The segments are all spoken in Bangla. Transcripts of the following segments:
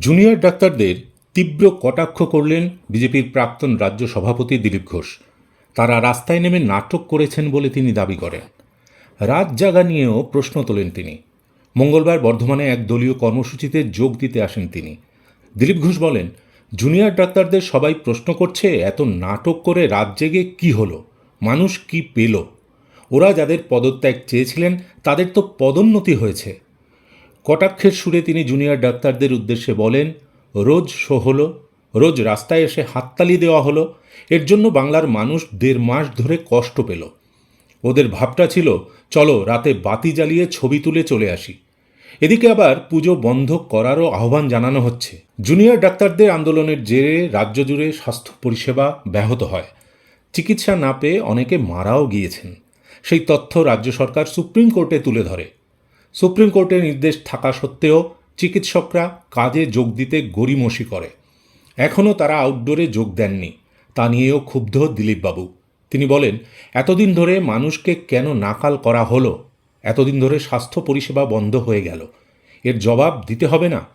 জুনিয়র ডাক্তারদের তীব্র কটাক্ষ করলেন বিজেপির প্রাক্তন রাজ্য সভাপতি দিলীপ ঘোষ। তারা রাস্তায় নেমে নাটক করেছেন বলে তিনি দাবি করেন। রাত জাগা নিয়েও প্রশ্ন তোলেন তিনি। মঙ্গলবার বর্ধমানে এক দলীয় কর্মসূচিতে যোগ দিতে আসেন তিনি। দিলীপ ঘোষ বলেন, জুনিয়র ডাক্তারদের সবাই প্রশ্ন করছে, এত নাটক করে রাত জেগে কী হলো? মানুষ কি পেল? ওরা যাদের পদত্যাগ চেয়েছিলেন, তাদের তো পদোন্নতি হয়েছে। কটাক্ষের সুরে তিনি জুনিয়র ডাক্তারদের উদ্দেশ্যে বলেন, রোজ শো হলো, রোজ রাস্তায় এসে হাততালি দেওয়া হলো। এর জন্য বাংলার মানুষ দেড় মাস ধরে কষ্ট পেল। ওদের ভাবটা ছিল, চলো রাতে বাতি জ্বালিয়ে ছবি তুলে চলে আসি। এদিকে আবার পুজো বন্ধ করারও আহ্বান জানানো হচ্ছে। জুনিয়র ডাক্তারদের আন্দোলনের জেরে রাজ্য জুড়ে স্বাস্থ্য পরিষেবা ব্যাহত হয়। চিকিৎসা না পেয়ে অনেকে মারাও গিয়েছেন। সেই তথ্য রাজ্য সরকার সুপ্রিম কোর্টে তুলে ধরে। সুপ্রিম কোর্টের নির্দেশ থাকা সত্ত্বেও চিকিৎসকরা কাজে যোগ দিতে গড়িমসি করে। এখনও তারা আউটডোরে যোগ দেননি। তা নিয়েও ক্ষুব্ধ দিলীপবাবু। তিনি বলেন, এতদিন ধরে মানুষকে কেন নাকাল করা হলো? এতদিন ধরে স্বাস্থ্য পরিষেবা বন্ধ হয়ে গেল। এর জবাব দিতে হবে না।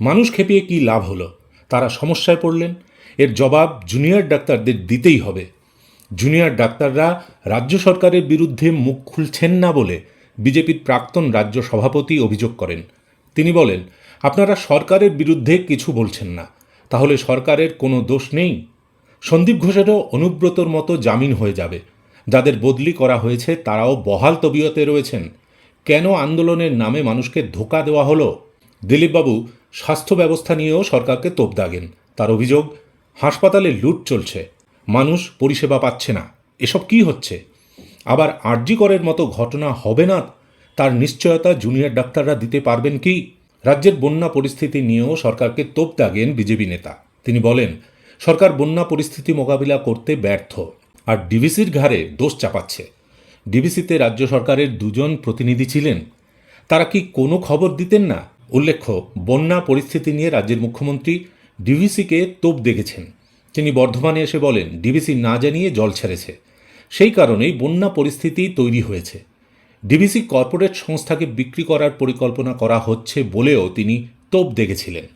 মানুষ খেপিয়ে কি লাভ হলো? তারা সমস্যায় পড়লেন। এর জবাব জুনিয়র ডাক্তারদের দিতেই হবে। জুনিয়র ডাক্তাররা রাজ্য সরকারের বিরুদ্ধে মুখ খুলছেন না বলে বিজেপির প্রাক্তন রাজ্য সভাপতি অভিযোগ করেন। তিনি বলেন, আপনারা সরকারের বিরুদ্ধে কিছু বলছেন না। তাহলে সরকারের কোনো দোষ নেই? সন্দীপ ঘোষেরও অনুব্রতর মতো জামিন হয়ে যাবে। যাদের বদলি করা হয়েছে, তারাও বহাল তবিয়তে রয়েছেন। কেন আন্দোলনের নামে মানুষকে ধোকা দেওয়া হলো? দিলীপবাবু স্বাস্থ্য ব্যবস্থা নিয়েও সরকারকে তোপ দাগেন। তার অভিযোগ, হাসপাতালে লুট চলছে। মানুষ পরিষেবা পাচ্ছে না। এসব কি হচ্ছে? আবার আরজি করের মতো ঘটনা হবে না? তার নিশ্চয়তা জুনিয়র ডাক্তাররা দিতে পারবেন কি? রাজ্যের বন্যা পরিস্থিতি নিয়েও সরকারকে তোপ দাগেন বিজেপি নেতা। তিনি বলেন, সরকার বন্যা পরিস্থিতি মোকাবিলা করতে ব্যর্থ, আর ডিভিসির ঘাড়ে দোষ চাপাচ্ছে। ডিভিসিতে রাজ্য সরকারের দুজন প্রতিনিধি ছিলেন। তারা কি কোনো খবর দিতেন না? উল্লেখ্য, বন্যা পরিস্থিতি নিয়ে রাজ্যের মুখ্যমন্ত্রী ডিভিসিকে তোপ দেখেছেন। তিনি বর্ধমানে এসে বলেন ডিভিসি না জানিয়ে জল ছেড়েছে। সেই কারণেই বন্যা পরিস্থিতি তৈরি হয়েছে। ডিবিসি কর্পোরেট সংস্থাকে বিক্রি করার পরিকল্পনা করা হচ্ছে বলেও তিনি তোপ দেখেছিলেন।